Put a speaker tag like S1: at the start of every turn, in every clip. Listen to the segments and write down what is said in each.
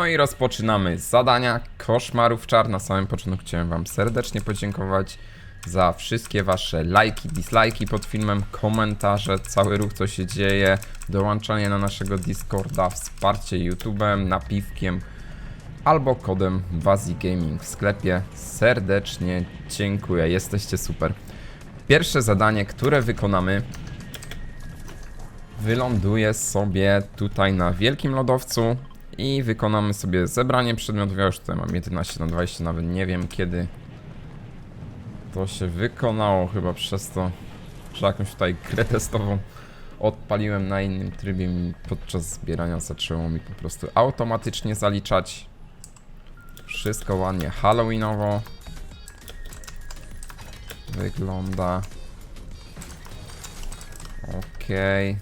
S1: No i rozpoczynamy zadania koszmarów czar. Na samym początku chciałem Wam serdecznie podziękować za wszystkie Wasze lajki, dislajki pod filmem, komentarze, cały ruch co się dzieje, dołączanie na naszego Discorda, wsparcie YouTube'em, napiwkiem albo kodem Wazi Gaming w sklepie. Serdecznie dziękuję, jesteście super. Pierwsze zadanie, które wykonamy, wyląduje sobie tutaj na wielkim lodowcu i wykonamy sobie zebranie przedmiotów. Ja już tutaj mam 11 na 20, nawet nie wiem kiedy to się wykonało, chyba przez to, że jakąś tutaj grę testową odpaliłem na innym trybie i podczas zbierania zaczęło mi po prostu automatycznie zaliczać. Wszystko ładnie halloweenowo wygląda. Okej.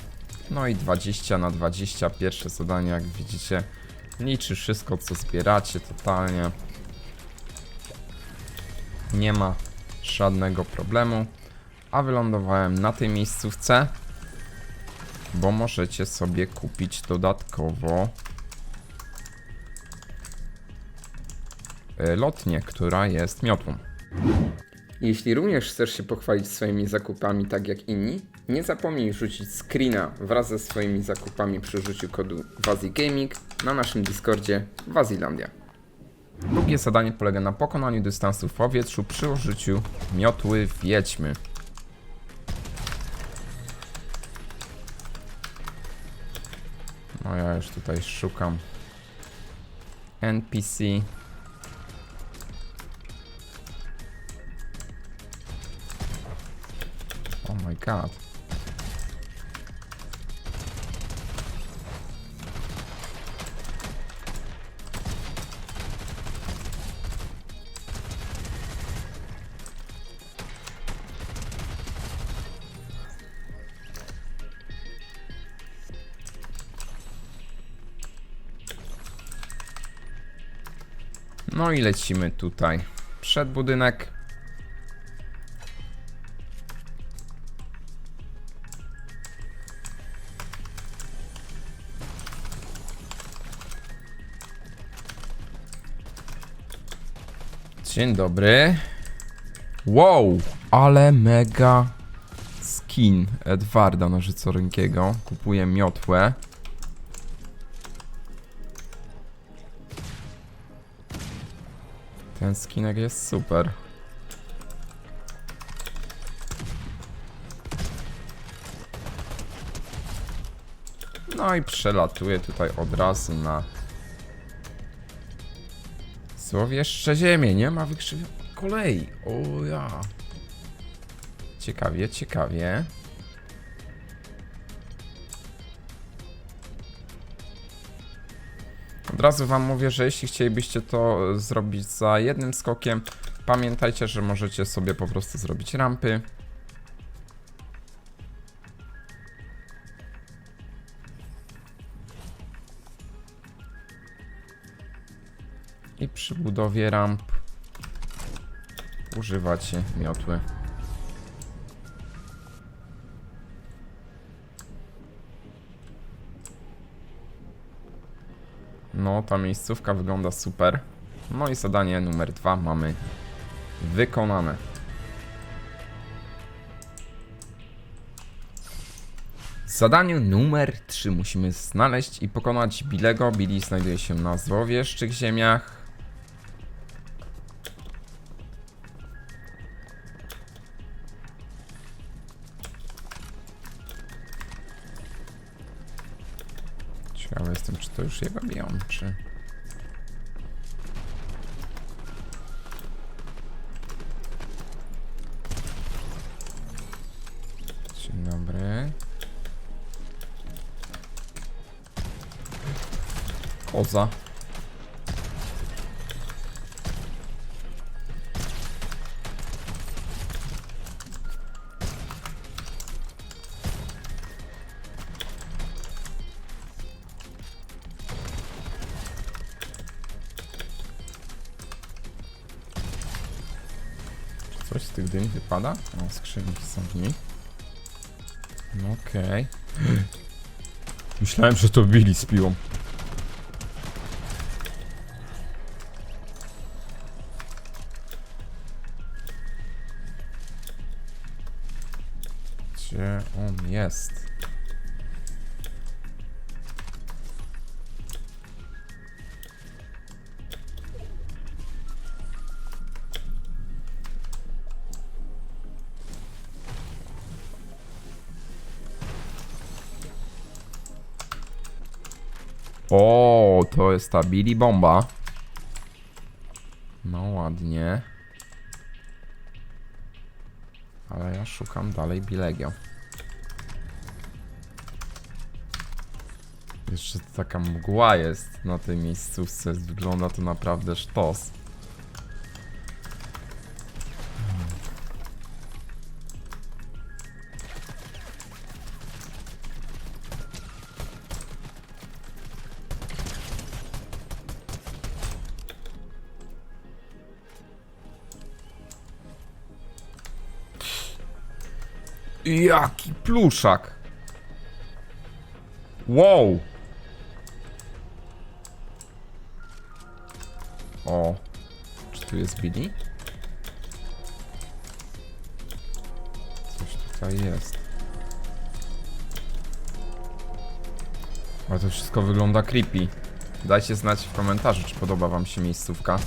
S1: No i 20 na 20 pierwsze zadanie, jak widzicie, liczy wszystko co zbieracie totalnie. Nie ma żadnego problemu. A wylądowałem na tej miejscówce, bo możecie sobie kupić dodatkowo e, lotnię, która jest miotłą. Jeśli również chcesz się pochwalić swoimi zakupami tak jak inni, nie zapomnij rzucić screena wraz ze swoimi zakupami przy użyciu kodu WaziGaming na naszym Discordzie Wazilandia. Drugie zadanie polega na pokonaniu dystansu w powietrzu przy użyciu miotły wiedźmy. No ja już tutaj szukam NPC. God. No i lecimy tutaj przed budynek. Dzień dobry. Wow, ale mega skin Edwarda Nożycorynkiego. Kupuję miotłę. Ten skinek jest super. No i przelatuję tutaj od razu na Złowieszcze ziemię, nie ma wykrzywionej kolei. O ja. Ciekawie, ciekawie. Od razu wam mówię, że jeśli chcielibyście to zrobić za jednym skokiem, pamiętajcie, że możecie sobie po prostu zrobić rampy. Przy budowie ramp używacie miotły. No, ta miejscówka wygląda super. No i zadanie numer dwa mamy wykonane. W zadaniu numer 3 musimy znaleźć i pokonać Bilego. Billy znajduje się na złowieszczych ziemiach. Czy coś z tych dym wypada? O, skrzynki są w nich. No okej. Myślałem, że to Billy z piłą. Jest. O, to jest ta Billy Bomba. No ładnie. Szukam dalej Bilegio. Jeszcze taka mgła jest na tej miejscówce. Wygląda to naprawdę sztos. Jaki pluszak! Wow! O, czy tu jest Billy? Coś tutaj jest. Ale to wszystko wygląda creepy. Dajcie znać w komentarzu, czy podoba wam się miejscówka.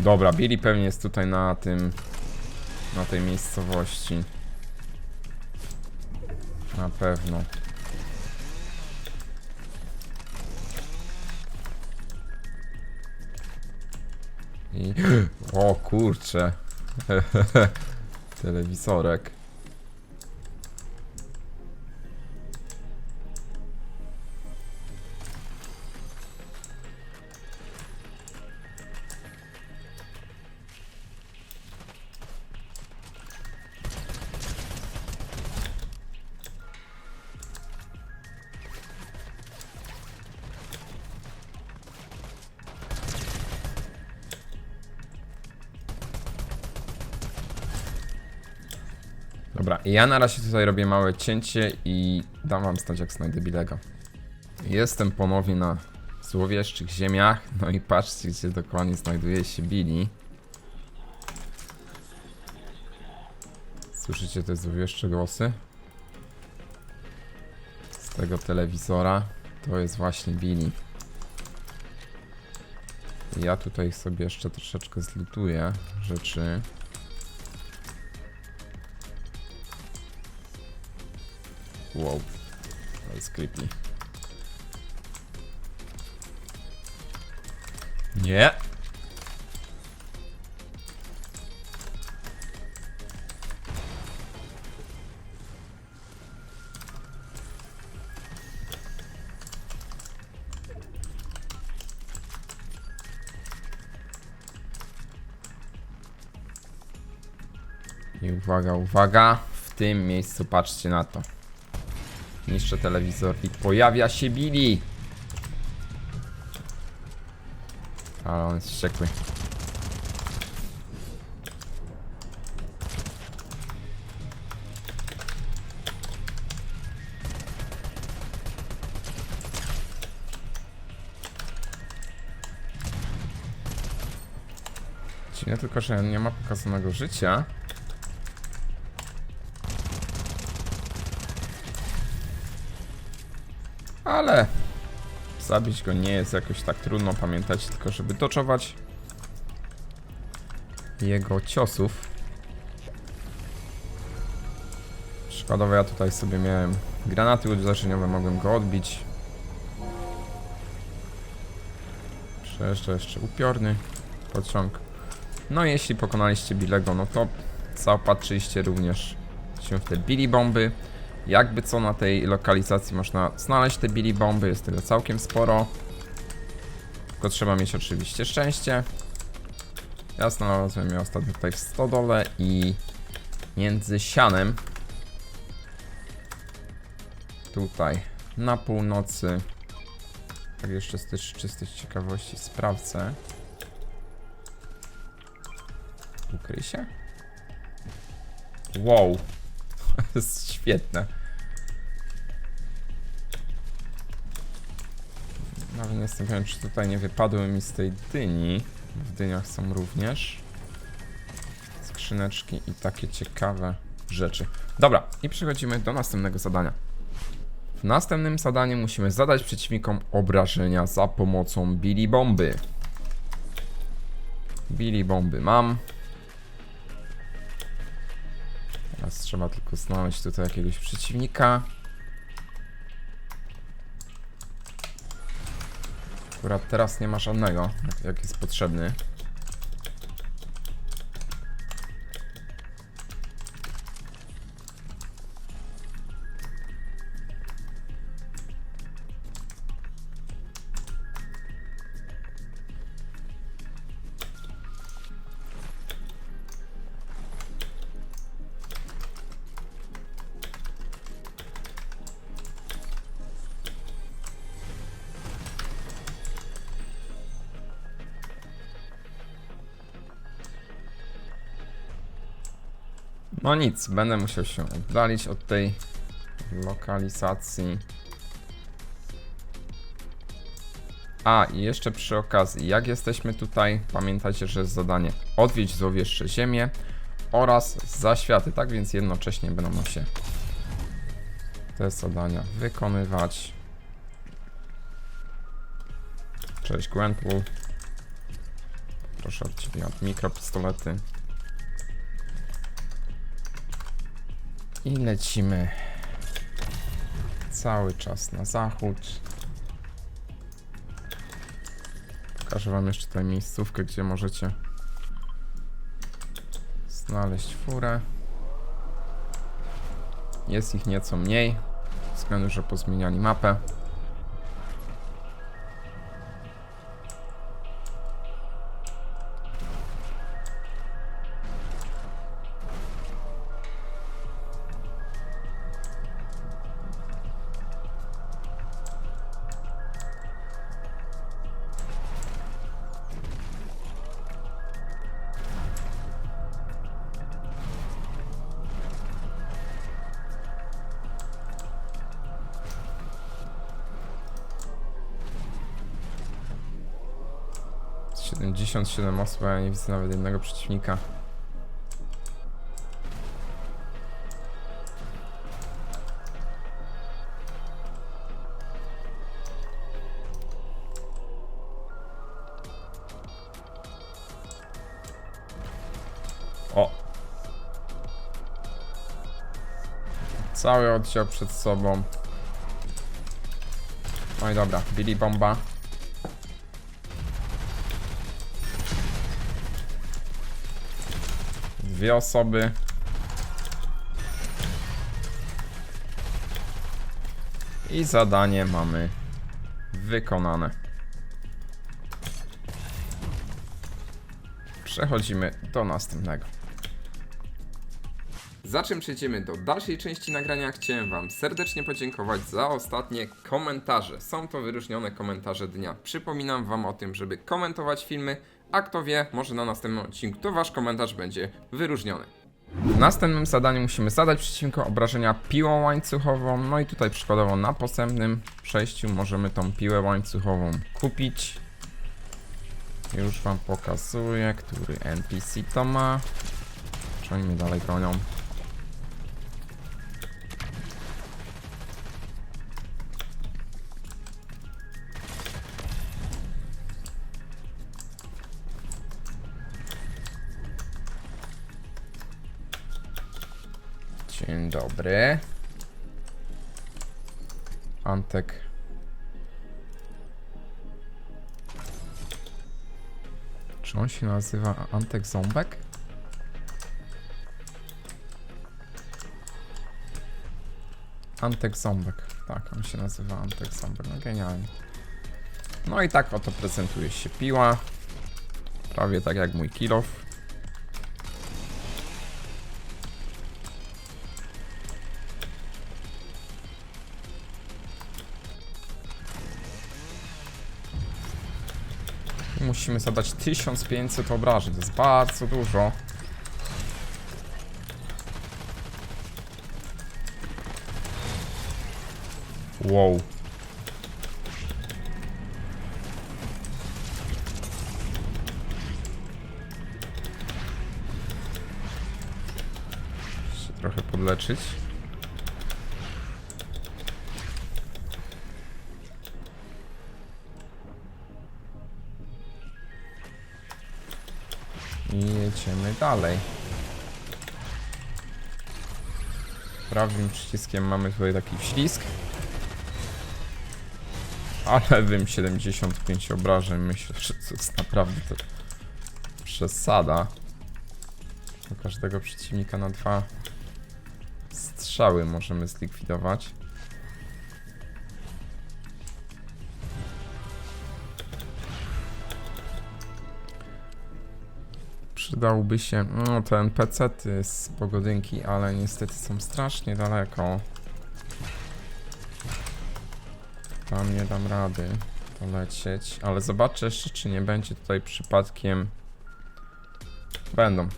S1: Dobra, Billy pewnie jest tutaj na tym... Na tej miejscowości. Na pewno. I... O kurcze. Telewizorek. Dobra, ja na razie tutaj robię małe cięcie i dam wam znać jak znajdę Bilego. Jestem ponownie na złowieszczych ziemiach, no i patrzcie gdzie dokładnie znajduje się Billy. Słyszycie te złowieszcze głosy? Z tego telewizora to jest właśnie Billy. Ja tutaj sobie jeszcze troszeczkę zlutuję rzeczy. Wow, to jest creepy. Nie. I uwaga, uwaga, w tym miejscu patrzcie na to. Niszczę telewizor i pojawia się Billy. Ale on jest wściekły. Dziwne tylko, że nie ma pokazanego życia. Zabić go nie jest jakoś tak trudno. Pamiętajcie tylko, żeby doczować jego ciosów. Przykładowo ja tutaj sobie miałem granaty uderzeniowe, mogłem go odbić. Przejeżdża jeszcze upiorny pociąg. No jeśli pokonaliście Billego, no to zaopatrzyliście również się w te Billy bomby. Jakby co na tej lokalizacji można znaleźć te Billy bomby, jest tego całkiem sporo. Tylko trzeba mieć oczywiście szczęście. Ja znalazłem je ostatnio tutaj w stodole i między sianem. Tutaj na północy. Tak jeszcze z też czystej ciekawości sprawdzę. Ukryj się? Wow. To jest świetne. Jestem pewien, czy tutaj nie wypadły mi z tej dyni. W dyniach są również skrzyneczki i takie ciekawe rzeczy. Dobra, i przechodzimy do następnego zadania. W następnym zadaniu musimy zadać przeciwnikom obrażenia za pomocą Billy Bomby. Billy Bomby mam. Teraz trzeba tylko znaleźć tutaj jakiegoś przeciwnika. Akurat teraz nie ma żadnego, jak, jest potrzebny. No nic, będę musiał się oddalić od tej lokalizacji. A, i jeszcze przy okazji, jak jesteśmy tutaj, pamiętajcie, że jest zadanie odwiedź złowieszcze ziemię oraz zaświaty, tak więc jednocześnie będą się te zadania wykonywać. Cześć Gwenpool. Proszę od Ciebie od mikropistolety. I lecimy cały czas na zachód. Pokażę wam jeszcze tutaj miejscówkę, gdzie możecie znaleźć furę. Jest ich nieco mniej, względu, że pozmieniali mapę. Siedemdziesiąt siedem osób, a ja nie widzę nawet jednego przeciwnika. O! Cały oddział przed sobą. No i dobra, Billy Bomba. Dwie osoby. I zadanie mamy wykonane. Przechodzimy do następnego. Za czym przejdziemy do dalszej części nagrania, chciałem Wam serdecznie podziękować za ostatnie komentarze. Są to wyróżnione komentarze dnia. Przypominam Wam o tym, żeby komentować filmy, a kto wie, może na następnym odcinku to Wasz komentarz będzie wyróżniony. W następnym zadaniu musimy zadać przeciwko obrażenia piłą łańcuchową. No i tutaj przykładowo na postępnym przejściu możemy tą piłę łańcuchową kupić. Już Wam pokazuję, który NPC to ma. Czy oni mnie dalej bronią? Dobry. Antek. Czy on się nazywa Antek Ząbek? Antek Ząbek. Tak, on się nazywa Antek Ząbek. No genialnie. No i tak oto prezentuje się piła. Prawie tak jak mój kilof. musimy zadać 1500 obrażeń, to jest bardzo dużo. Wow. Trochę podleczyć. Jedziemy dalej. Prawym przyciskiem mamy tutaj taki wślizg. A lewym 75 obrażeń. Myślę, że to jest naprawdę to przesada. Do każdego przeciwnika na dwa strzały możemy zlikwidować. Przydałby się, no te NPC-ty z pogodynki, ale niestety są strasznie daleko. Tam nie dam rady polecieć, ale zobaczę jeszcze, czy nie będzie tutaj przypadkiem... Będą.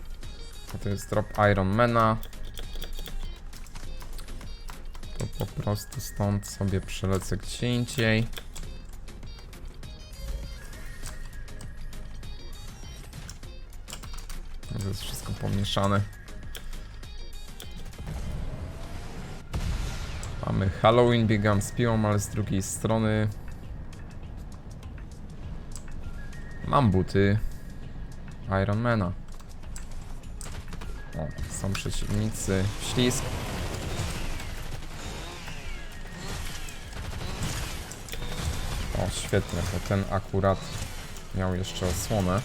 S1: To jest drop Ironmana. To po prostu stąd sobie przelecę gdzie indziej. Pomieszane. Mamy Halloween, biegam z piłą, ale z drugiej strony mam buty Ironmana. O, są przeciwnicy. Ślisk. O, świetnie, to ten akurat miał jeszcze osłonę.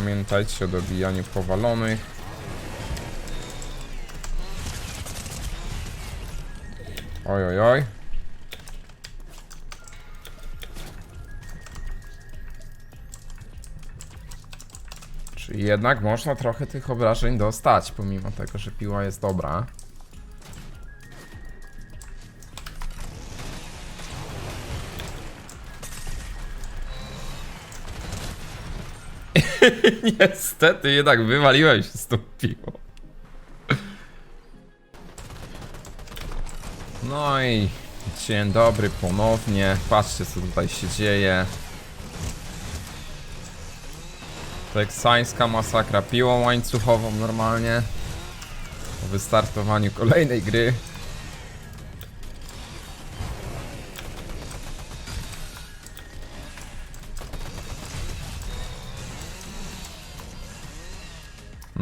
S1: Pamiętajcie o dobijaniu powalonych. Oj, oj, oj. Czyli jednak można trochę tych obrażeń dostać, pomimo tego, że piła jest dobra. Niestety, jednak wywaliłem się z tą piłą. No i dzień dobry ponownie. Patrzcie, co tutaj się dzieje. Teksańska masakra piłą łańcuchową normalnie. Po wystartowaniu kolejnej gry.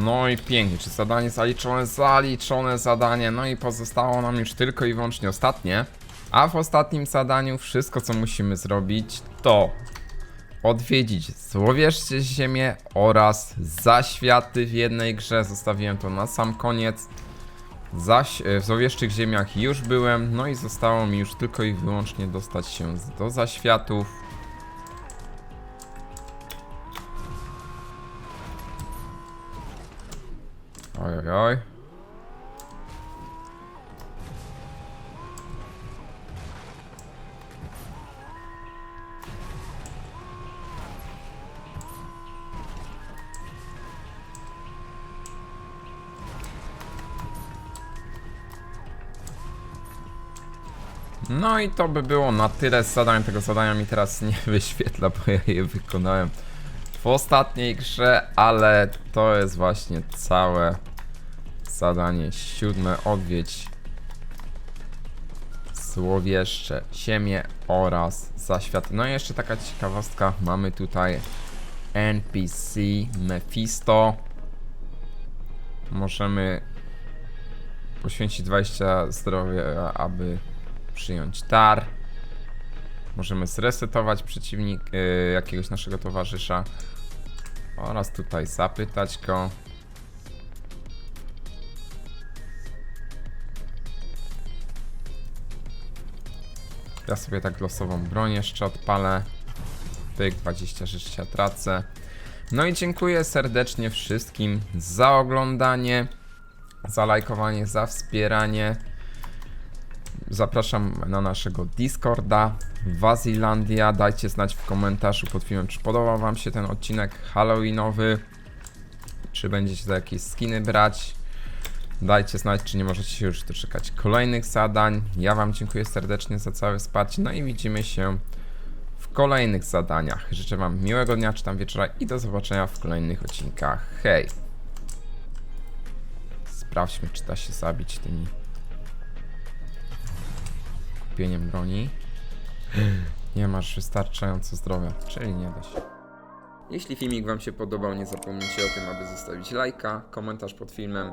S1: No i pięknie, czy zadanie zaliczone? Zaliczone zadanie, no i pozostało nam już tylko i wyłącznie ostatnie. A w ostatnim zadaniu wszystko co musimy zrobić to odwiedzić złowieszcie ziemię oraz zaświaty w jednej grze. Zostawiłem to na sam koniec. Zaś e, w złowieszczych ziemiach już byłem, no i zostało mi już tylko i wyłącznie dostać się do zaświatów. Oj, oj, oj. No i to by było na tyle z zadań. Tego zadania mi teraz nie wyświetla, bo ja je wykonałem w ostatniej grze, ale to jest właśnie całe zadanie siódme. Odwiedź Złowieszcze, Ziemię oraz Zaświat. No i jeszcze taka ciekawostka, mamy tutaj NPC Mephisto. Możemy poświęcić 20 zdrowia, aby przyjąć dar. Możemy zresetować przeciwnik y, jakiegoś naszego towarzysza oraz tutaj zapytać go. Ja sobie tak losową broń jeszcze odpalę. Pyk, 20 życia tracę. No i dziękuję serdecznie wszystkim za oglądanie, za lajkowanie, za wspieranie. Zapraszam na naszego Discorda Wazilandia. Dajcie znać w komentarzu pod filmem, czy podobał Wam się ten odcinek Halloweenowy. Czy będziecie za jakieś skiny brać. Dajcie znać, czy nie możecie się już doczekać kolejnych zadań. Ja Wam dziękuję serdecznie za całe wsparcie. No i widzimy się w kolejnych zadaniach. Życzę Wam miłego dnia czy tam wieczora i do zobaczenia w kolejnych odcinkach. Hej! Sprawdźmy, czy da się zabić tymi kupieniem broni. Nie masz wystarczająco zdrowia, czyli nie da się. Jeśli filmik Wam się podobał, nie zapomnijcie o tym, aby zostawić lajka, komentarz pod filmem,